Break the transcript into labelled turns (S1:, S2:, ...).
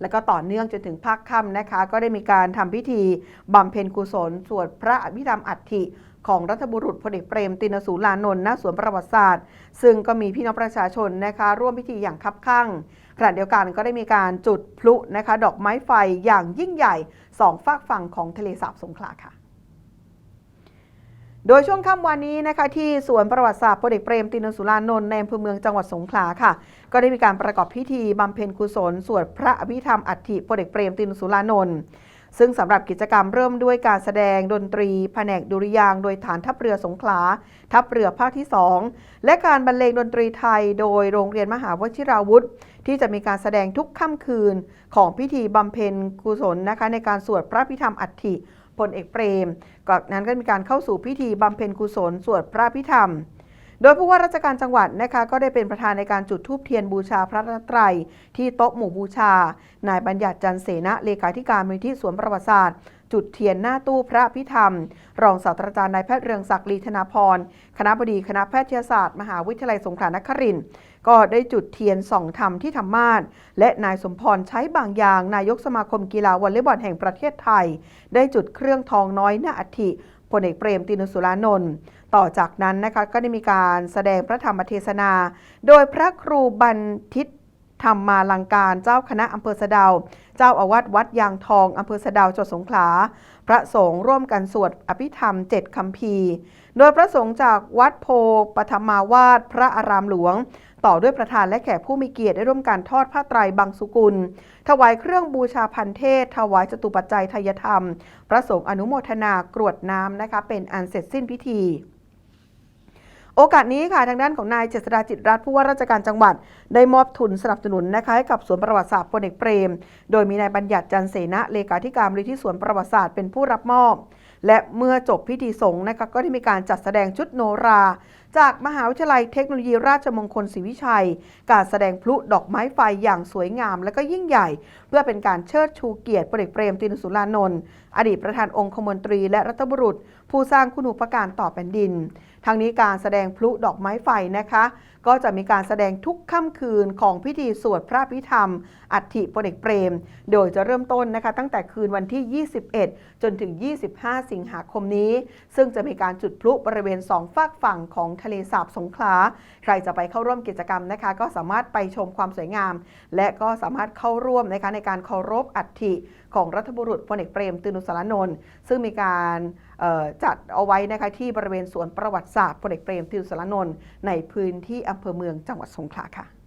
S1: และก็ต่อเนื่องจนถึงภาคค่ำนะคะ ก็ได้มีการทำพิธีบำเพ็ญกุศล สวดพระอภิธรรมอัฐิของรัฐบุรุษพลเอกเปรมตินสูรลานนท์ณสวนประวัติศาสตร์ ซึ่งก็มีพี่น้องประชาชนนะคะ ร่วมพิธีอย่างคับคั่งขณะเดียวกันก็ได้มีการจุดพลุนะคะ ดอกไม้ไฟอย่างยิ่งใหญ่สองฝากฝั่งของทะเลสาบสงขลาค่ะ โดยช่วงค่ำวันนี้นะคะที่สวนประวัติศาสตร์พลเอกเปรมตินสุรานนท์ในอำเภอเมืองจังหวัดสงขลาค่ะ ก็ได้มีการประกอบพิธีบำเพ็ญกุศลสวดพระอภิธรรมอัฐิพลเอกเปรมตินสุรานนท์ซึ่งสำหรับกิจกรรมเริ่มด้วยการแสดงดนตรี แผนกดุริยางโดยฐานทัพเรือสงขลา ทัพเรือภาคที่ 2 และการบรรเลงดนตรีไทยโดยโรงเรียนมหาวชิราวุธ ที่จะมีการแสดงทุกค่ำคืนของพิธีบำเพ็ญกุศลนะคะในการสวดพระพิธรรมอัฐิ พลเอกเปรมก่อนนั้นก็มีการเข้าสู่พิธีบำเพ็ญกุศลสวดพระพิธรรม โดยผู้ว่าราชการจังหวัดนะคะก็ได้เป็นประธานในการจุดธูปเทียนบูชาพระรัตนตรัยที่โต๊ะหมู่บูชา นายบัญญัติจันเสนะเลขาธิการมูลนิธิสวนประวัติศาสตร์ จุดเทียนหน้าตู้พระพิธรรม รองศาสตราจารย์นายแพทย์เรืองศักดิ์ลีธนาพรคณะบดีคณะแพทยศาสตร์ มหาวิทยาลัยสงขลานครินทร์ก็ได้จุดเทียนส่องธรรมที่ธรรมาสและนายสมพรใช้บางอย่าง นายกสมาคมกีฬาวอลเลย์บอลแห่งประเทศไทย ได้จุดเครื่องทองน้อยหน้าอัฐิ พลเอกเปรมตินุสุรานนท์ต่อจากนั้นนะคะก็ได้มีการแสดงพระธรรมเทศนา โดยพระครูบันทิตธรรมมาลังการเจ้าคณะอำเภอสะดาเจ้าอาวาสวัดยางทองอำเภอสะดาจังหวัดสงขลา พระสงฆ์ร่วมกันสวดอภิธรรมเจ็ดคำพีโดยพระสงฆ์จากวัดโพปฐมาวาสพระอารามหลวง ต่อด้วยประธานและแขกผู้มีเกียรติได้ร่วมการทอดผ้าไตรบางสุกุล ถวายเครื่องบูชาพันเทศ ถวายจตุปัจจัยทยธรรม พระสงฆ์อนุโมทนากรวดน้ำนะคะเป็นอันเสร็จสิ้นพิธี โอกาสนี้ค่ะทางด้านของนายเจษฎาจิตรัตน์ผู้ว่าราชการจังหวัด ได้มอบทุนสนับสนุนนะคะให้กับสวนประวัติศาสตร์พลเอกเปรม โดยมีนายบัญญัติจันทร์เสนะเลขาธิการมูลนิธิสวนประวัติศาสตร์เป็นผู้รับมอบและเมื่อจบพิธีสงฆ์นะคะก็ได้มีการจัดแสดงชุดโนรา จากมหาวิทยาลัยเทคโนโลยีราชมงคลศรีวิชัย การแสดงพลุดอกไม้ไฟอย่างสวยงาม และก็ยิ่งใหญ่ เพื่อเป็นการเชิดชูเกียรติพลเอกเปรมตินสุรานนท์อดีตประธานองคมนตรีและรัฐบุรุษ ผู้สร้างคุณูปการต่อแผ่นดินทางนี้การแสดงพลุดอกไม้ไฟนะคะ ก็จะมีการแสดงทุกค่ำคืนของพิธีสวดพระพิธรรม อัฐิพลเอกเปรม โดยจะเริ่มต้นนะคะ ตั้งแต่คืนวันที่ 21 จนถึง 25 สิงหาคมนี้ ซึ่งจะมีการจุดพลุบริเวณสองฝากฝั่งของทะเลสาบสงขลา ใครจะไปเข้าร่วมกิจกรรมนะคะ ก็สามารถไปชมความสวยงาม และก็สามารถเข้าร่วมนะคะในการเคารพอัฐิของรัฐบุรุษพลเอกเปรมตินุสารนนท์ซึ่งมีการจัดเอาไว้นะคะที่บริเวณสวนประวัติศาสตร์พลเอกเปรมติวสารนนท์ในพื้นที่อำเภอเมืองจังหวัดสงขลาค่ะ